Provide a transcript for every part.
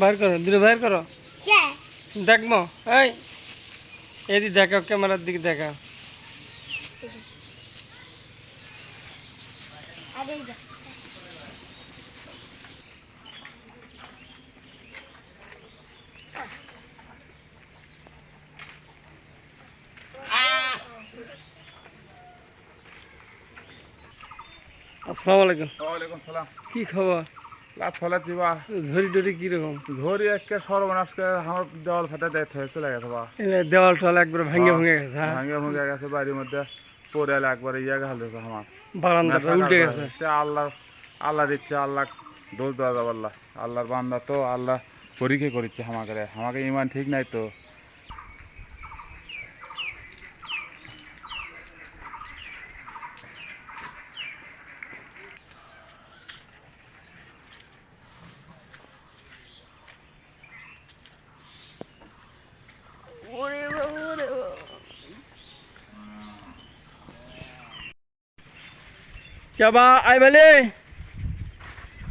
বাইর করো দূরে বাইর করো। কে? দেখব। এই এদি দেখাও ক্যামেরার দিকে দেখাও যা। আসসালামু আলাইকুম। ওয়ালাইকুম সালাম। কি খবর? লাভ ফলা জিবা ঝড়ি টড়ি কীরকম? একে সর্বনাশ করে আমার দেওয়াল ফাটা দেয় হয়ে চলে গেছে বা। দেওয়াল টল একবার ভাঙে ভেঙে গেছে ভাঙে ভাঙে গেছে বাড়ির মধ্যে পরে একবারে ইয়ে আমার। বারান্দা উল্টে গেছে। আল্লাহ আল্লাহর ইচ্ছা আল্লাহ দোষ দেওয়া যাবে আল্লাহ। আল্লাহর বান্দা তো আল্লাহ পরীক্ষা করিচ্ছে আমাকে আমাকে ইমান ঠিক নাই তো। কে বা আই বলে।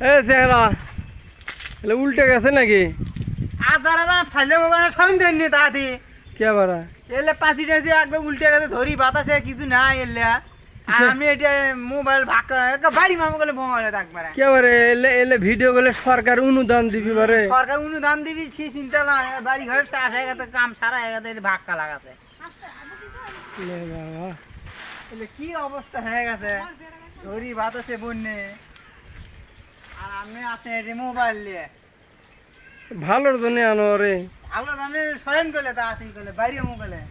এ চেহারা। এলে উল্টে গেছে নাকি? আদার আদার ফাইলে মোবাইল সবিন দেননি তাহাতি কে বারা এলে পাঁচি টাচি একবার উল্টে গেছে ধরি বাতাসে কিছু নাই এলে। আর আমি এটা মোবাইল ভাগ বাড়ি মামা গেলে মোবাইলে থাকবে কে বারে এলে এলে ভিডিও করলে সরকার অনুদান দিবি বারে। সরকার অনুদান দিবি সে চিন্তা না বাড়ি ঘরে শেষ হয়ে গেছে কাম সারা হয়ে গেছে ভাক্কা লাগাছে লে বাবা। এলে কি অবস্থা হয়ে গেছে? ধরি বাতাসে বন্যে। আর আমি আছি এটি মোবাইল নিয়ে। ভালোর জন্য আনো রে। ভালো দামে স্বয়ং করলে তা আসি করলে বাইরে মোবাইলে